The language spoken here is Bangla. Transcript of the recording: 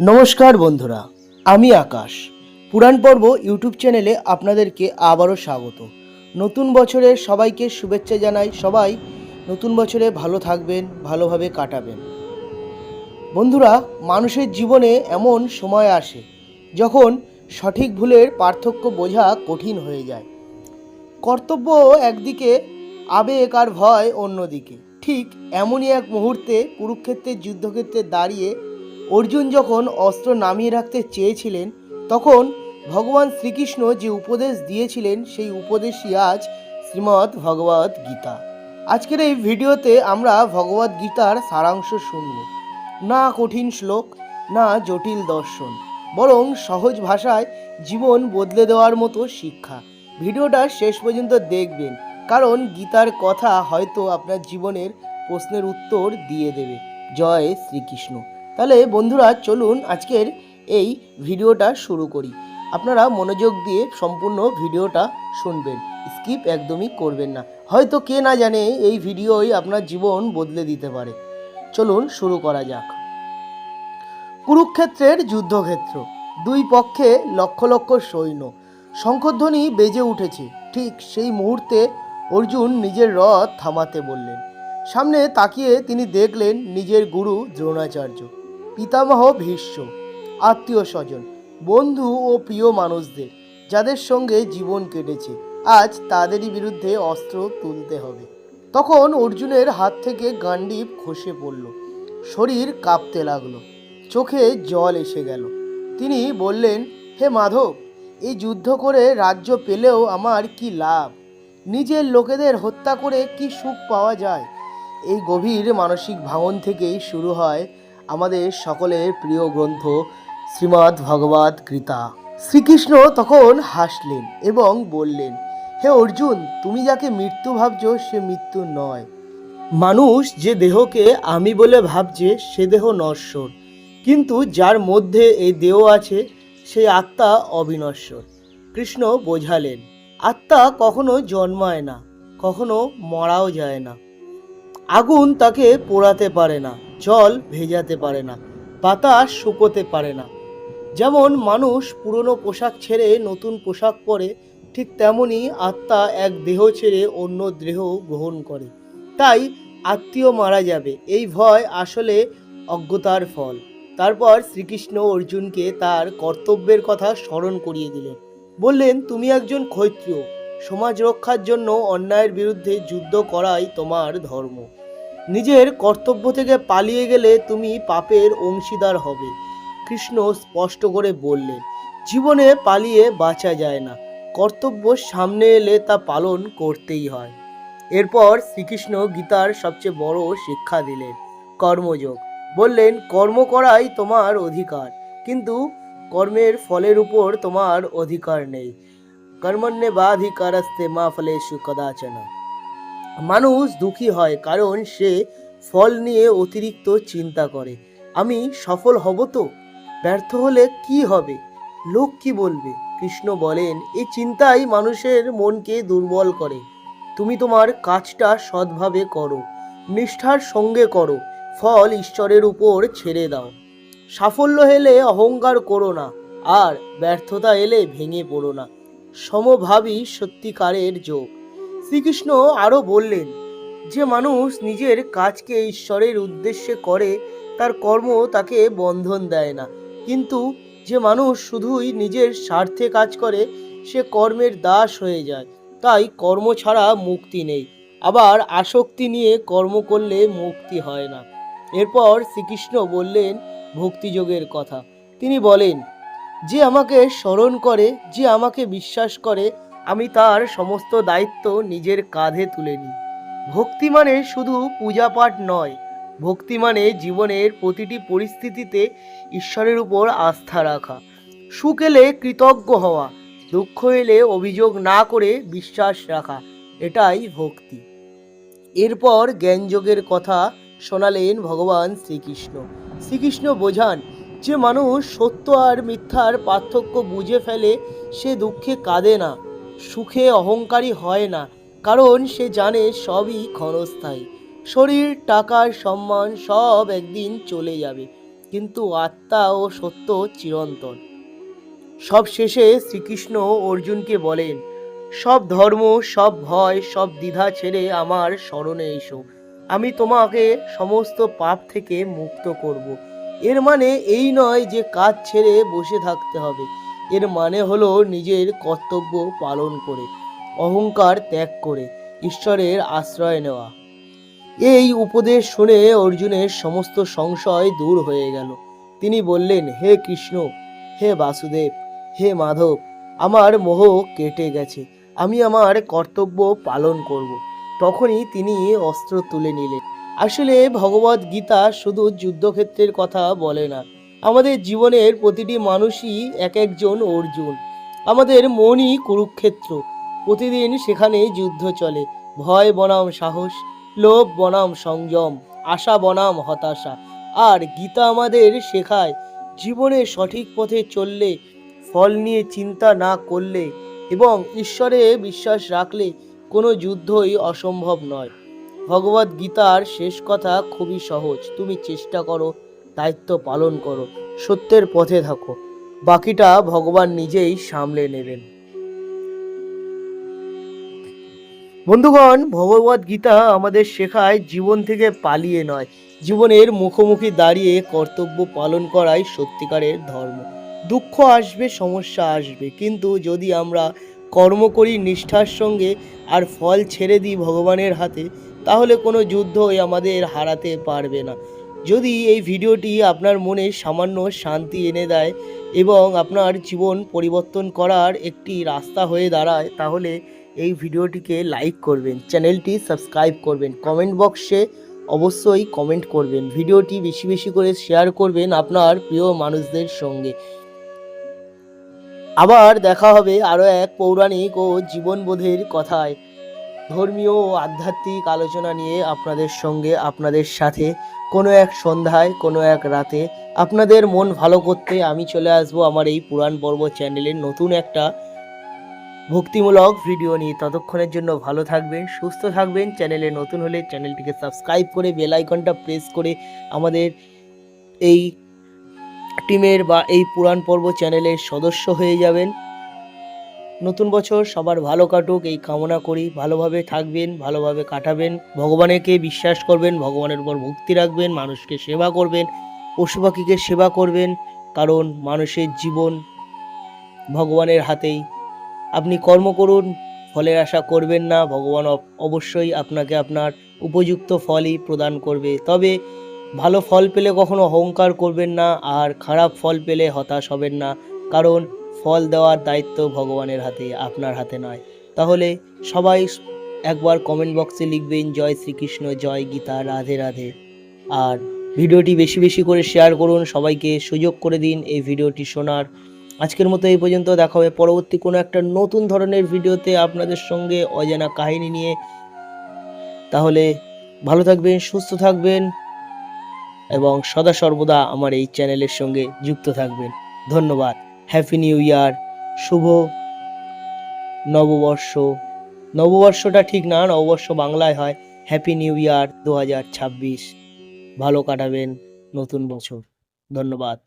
নমস্কার বন্ধুরা, আমি আকাশ। পুরাণ পর্ব ইউটিউব চ্যানেলে আপনাদেরকে আবারও স্বাগত। নতুন বছরের সবাইকে শুভেচ্ছা জানাই, সবাই নতুন বছরে ভালো থাকবেন, ভালোভাবে কাটাবেন। বন্ধুরা, মানুষের জীবনে এমন সময় আসে, যখন সঠিক ভুলের পার্থক্য বোঝা কঠিন হয়ে যায়। কর্তব্য একদিকে, আবেগ আর ভয় অন্যদিকে। ঠিক এমনই এক মুহূর্তে কুরুক্ষেত্রের, যুদ্ধক্ষেত্রে দাঁড়িয়ে অর্জুন যখন অস্ত্র নামিয়ে রাখতে চেয়েছিলেন, তখন ভগবান শ্রীকৃষ্ণ যে উপদেশ দিয়েছিলেন, সেই উপদেশই আজ শ্রীমদ্ ভগবদ গীতা। আজকের এই ভিডিওতে আমরা ভগবদ গীতার সারাংশ শুনব। না কঠিন শ্লোক, না জটিল দর্শন, বরং সহজ ভাষায় জীবন বদলে দেওয়ার মতো শিক্ষা। ভিডিওটা শেষ পর্যন্ত দেখবেন, কারণ গীতার কথা হয়তো আপনার জীবনের প্রশ্নের উত্তর দিয়ে দেবে। জয় শ্রীকৃষ্ণ। তাহলে বন্ধুরা চলুন আজকের এই ভিডিওটা শুরু করি। আপনারা মনোযোগ দিয়ে সম্পূর্ণ ভিডিওটা শুনবেন, স্কিপ একদমই করবেন না। হয়তো কে না জানে এই ভিডিওই আপনার জীবন বদলে দিতে পারে। চলুন শুরু করা যাক। কুরুক্ষেত্রের যুদ্ধক্ষেত্র। দুই পক্ষে লক্ষ লক্ষ সৈন্য। শঙ্খধ্বনি বেজে উঠেছে। ঠিক সেই মুহূর্তে অর্জুন নিজের রথ থামাতে বললেন। সামনে তাকিয়ে তিনি দেখলেন নিজের গুরু দ্রোণাচার্য। পিতামহ ভীষ্ম, আত্মীয় স্বজন, বন্ধু ও প্রিয় মানুষদের, যাদের সঙ্গে জীবন কেটেছে, আজ তাদেরই বিরুদ্ধে অস্ত্র তুলতে হবে। তখন অর্জুনের হাত থেকে গান্ডীব খসে পড়ল, শরীর কাঁপতে লাগল, চোখে জল এসে গেল। তিনি বললেন, হে মাধব, এই যুদ্ধ করে রাজ্য পেলেও আমার কি লাভ? নিজের লোকেদের হত্যা করে কি সুখ পাওয়া যায়? এই গভীর মানসিক ভাঙন থেকেই শুরু হয় আমাদের সকলের প্রিয় গ্রন্থ শ্রীমদ্ ভগবদ গীতা। শ্রীকৃষ্ণ তখন হাসলেন এবং বললেন, হে অর্জুন, তুমি যাকে মৃত্যু ভাবছ, সে মৃত্যু নয়। মানুষ যে দেহকে আমি বলে ভাবছে, সে দেহ নশ্বর। কিন্তু যার মধ্যে এই দেহ আছে সেই আত্মা অবিনশ্বর। কৃষ্ণ বোঝালেন, আত্মা কখনো জন্মায় না, কখনো মরাও যায় না। আগুন তাকে পোড়াতে পারে না, জল ভেজাতে পারে না, বাতাস শুকোতে পারে না। যেমন মানুষ পুরনো পোশাক ছেড়ে নতুন পোশাক পরে, ঠিক তেমনি আত্মা এক দেহ ছেড়ে অন্য দেহ গ্রহণ করে। তাই আত্মীয় মারা যাবে, এই ভয় আসলে অজ্ঞতার ফল। তারপর শ্রীকৃষ্ণ অর্জুনকে তার কর্তব্যের কথা স্মরণ করিয়ে দিলেন। বললেন, তুমি একজন ক্ষত্রিয়। সমাজ রক্ষার জন্য অন্যায়ের বিরুদ্ধে যুদ্ধ করাই তোমার ধর্ম। নিজের কর্তব্য থেকে পালিয়ে গেলে তুমি পাপের অংশীদার হবে। কৃষ্ণ স্পষ্ট করে বললেন, জীবনে পালিয়ে বাঁচা যায় না। কর্তব্য সামনে এলে তা পালন করতেই হয়। এরপর শ্রীকৃষ্ণ গীতার সবচেয়ে বড় শিক্ষা দিলেন, কর্মযোগ। বললেন, কর্ম করাই তোমার অধিকার, কিন্তু কর্মের ফলের উপর তোমার অধিকার নেই। কর্মণ্যে বাধিকারস্তে মা ফলেষু কদাচনা। মানুষ দুঃখী হয় কারণ সে ফল নিয়ে অতিরিক্ত চিন্তা করে। আমি সফল হব তো? ব্যর্থ হলে কি হবে? লোক কি বলবে? কৃষ্ণ বলেন এই চিন্তাই মানুষের মনকে দুর্বল করে। তুমি তোমার কাজটা সৎভাবে করো, নিষ্ঠার সঙ্গে করো, ফল ঈশ্বরের উপর ছেড়ে দাও। সাফল্য এলে অহংকার করো না, আর ব্যর্থতা এলে ভেঙে পড়ো না। সমভাবী সত্যিকারের যোগ। শ্রীকৃষ্ণ আরও বললেন, যে মানুষ নিজের কাজকে ঈশ্বরের উদ্দেশ্যে করে, তার কর্ম তাকে বন্ধন দেয় না। কিন্তু যে মানুষ শুধুই নিজের স্বার্থে কাজ করে, সে কর্মের দাস হয়ে যায়। তাই কর্ম ছাড়া মুক্তি নেই। আবার আসক্তি নিয়ে কর্ম করলে মুক্তি হয় না। এরপর শ্রীকৃষ্ণ বললেন ভক্তিযোগের কথা। তিনি বলেন, যে আমাকে স্মরণ করে, যে আমাকে বিশ্বাস করে আমি তার সমস্ত দায়িত্ব নিজের কাঁধে তুলে নিই। ভক্তি মানে শুধু পূজাপাঠ নয়, ভক্তি মানে জীবনের প্রতিটি পরিস্থিতিতে ঈশ্বরের উপর আস্থা রাখা। সুখ এলে কৃতজ্ঞ হওয়া, দুঃখ এলে অভিযোগ না করে বিশ্বাস রাখা, এটাই ভক্তি। এরপর জ্ঞানযোগের কথা শোনালেন ভগবান শ্রীকৃষ্ণ। শ্রীকৃষ্ণ বোঝান, যে মানুষ সত্য আর মিথ্যার পার্থক্য বুঝে ফেলে, সে দুঃখে কাঁদে না। সুখে অহংকারী হয় না, কারণ সে জানে সবই ক্ষণস্থায়ী। শরীর, টাকার সম্মান সব একদিন চলে যাবে, কিন্তু আত্মা ও সত্য চিরন্তন। সব শেষে শ্রীকৃষ্ণ অর্জুনকে বলেন, সব ধর্ম, সব ভয়, সব দ্বিধা ছেড়ে আমার স্মরণে এসো। আমি তোমাকে সমস্ত পাপ থেকে মুক্ত করব। এর মানে এই নয় যে কাজ ছেড়ে বসে থাকতে হবে। এর মানে হলো নিজের কর্তব্য পালন করে, অহংকার ত্যাগ করে, ঈশ্বরের আশ্রয় নেওয়া। এই উপদেশ শুনে অর্জুনের সমস্ত সংশয় দূর হয়ে গেল। তিনি বললেন, হে কৃষ্ণ, হে বাসুদেব, হে মাধব, আমার মোহ কেটে গেছে। আমি আমার কর্তব্য পালন করব। তখনই তিনি অস্ত্র তুলে নিলেন। আসলে ভগবত গীতা শুধু যুদ্ধক্ষেত্রের কথা বলে না আমাদের জীবনের প্রতিটি মানুষই এক একজন অর্জুন। আমাদের মনই কুরুক্ষেত্র। প্রতিদিন সেখানে যুদ্ধ চলে। ভয় বনাম সাহস, লোভ বনাম সংযম, আশা বনাম হতাশা। আর গীতা আমাদের শেখায়, জীবনে সঠিক পথে চললে, ফল নিয়ে চিন্তা না করলে এবং ঈশ্বরে বিশ্বাস রাখলে কোনো যুদ্ধই অসম্ভব নয়। ভগবত গীতার শেষ কথা খুবই সহজ। তুমি চেষ্টা করো দায়িত্ব পালন করো, সত্যের পথে থাকো। বাকিটা ভগবান নিজেই সামলে নেবেন। বন্ধুগণ ভগবত গীতা আমাদের শেখায় জীবন থেকে পালিয়ে নয়। জীবনের মুখোমুখি দাঁড়িয়ে কর্তব্য পালন করাই সত্যিকারের ধর্ম। দুঃখ আসবে, সমস্যা আসবে, কিন্তু যদি আমরা কর্ম করি নিষ্ঠার সঙ্গে আর ফল ছেড়ে দিই ভগবানের হাতে, তাহলে কোনো যুদ্ধই আমাদের হারাতে পারবে না। যদি এই ভিডিওটি আপনার মনে সামান্য শান্তি এনে দেয় এবং আপনার জীবন পরিবর্তন করার একটি রাস্তা হয়ে দাঁড়ায়, তাহলে এই ভিডিওটিকে লাইক করবেন, চ্যানেলটি সাবস্ক্রাইব করবেন কমেন্ট বক্সে অবশ্যই কমেন্ট করবেন, ভিডিওটি বেশি বেশি করে শেয়ার করবেন আপনার প্রিয় মানুষদের সঙ্গে। আবার দেখা হবে আরও এক পৌরাণিক ও জীবনবোধের কথায়। ধর্মীয় ও আধ্যাত্মিক আলোচনা নিয়ে আপনাদের সঙ্গে, আপনাদের সাথে কোনো এক সন্ধ্যায়, কোনো এক রাতে আপনাদের মন ভালো করতে আমি চলে আসব আমার এই পুরাণ পর্ব চ্যানেলের নতুন একটা ভক্তিমূলক ভিডিও নিয়ে। ততক্ষণের জন্য ভালো থাকবেন, সুস্থ থাকবেন। চ্যানেলে নতুন হলে চ্যানেলটিকে সাবস্ক্রাইব করে বেল আইকনটা প্রেস করে আমাদের এই টিমের বা এই পুরাণ পর্ব চ্যানেলের সদস্য হয়ে যাবেন। নতুন বছর, সবার ভালো কাটুক, এই কামনা করি। ভালোভাবে থাকবেন, ভালোভাবে কাটাবেন। ভগবানকে বিশ্বাস করবেন, ভগবানের উপর ভক্তি রাখবেন, মানুষকে সেবা করবেন, পশু পাখিকে সেবা করবেন, কারণ মানুষের জীবন ভগবানের হাতেই। আপনি কর্ম করুন, ফলের আশা করবেন না, ভগবান অবশ্যই আপনাকে আপনার উপযুক্ত ফলই প্রদান করবে। তবে ভালো ফল পেলে কখনো অহংকার করবেন না, আর খারাপ ফল পেলে হতাশ হবেন না, কারণ ফল দেওয়ার দায়িত্ব ভগবানের হাতে, আপনার হাতে নয়। তাহলে সবাই একবার কমেন্ট বক্সে লিখবেন, জয় শ্রীকৃষ্ণ, জয় গীতা, রাধে রাধে। আর ভিডিওটি বেশি বেশি করে শেয়ার করুন, সবাইকে সুযোগ করে দিন এই ভিডিওটি শোনার। আজকের মতো এই পর্যন্ত দেখা হবে পরবর্তী কোনো একটা নতুন ধরনের ভিডিওতে আপনাদের সঙ্গে অজানা কাহিনী নিয়ে। তাহলে ভালো থাকবেন, সুস্থ থাকবেন এবং সদা সর্বদা আমার এই চ্যানেলের সঙ্গে যুক্ত থাকবেন। ধন্যবাদ। হ্যাপি নিউ ইয়ার শুভ নববর্ষ। নববর্ষটা ঠিক না, নববর্ষ বাংলায় হয়। হ্যাপি নিউ ইয়ার দু হাজার ছাব্বিশ। ভালো কাটাবেন নতুন বছর। ধন্যবাদ।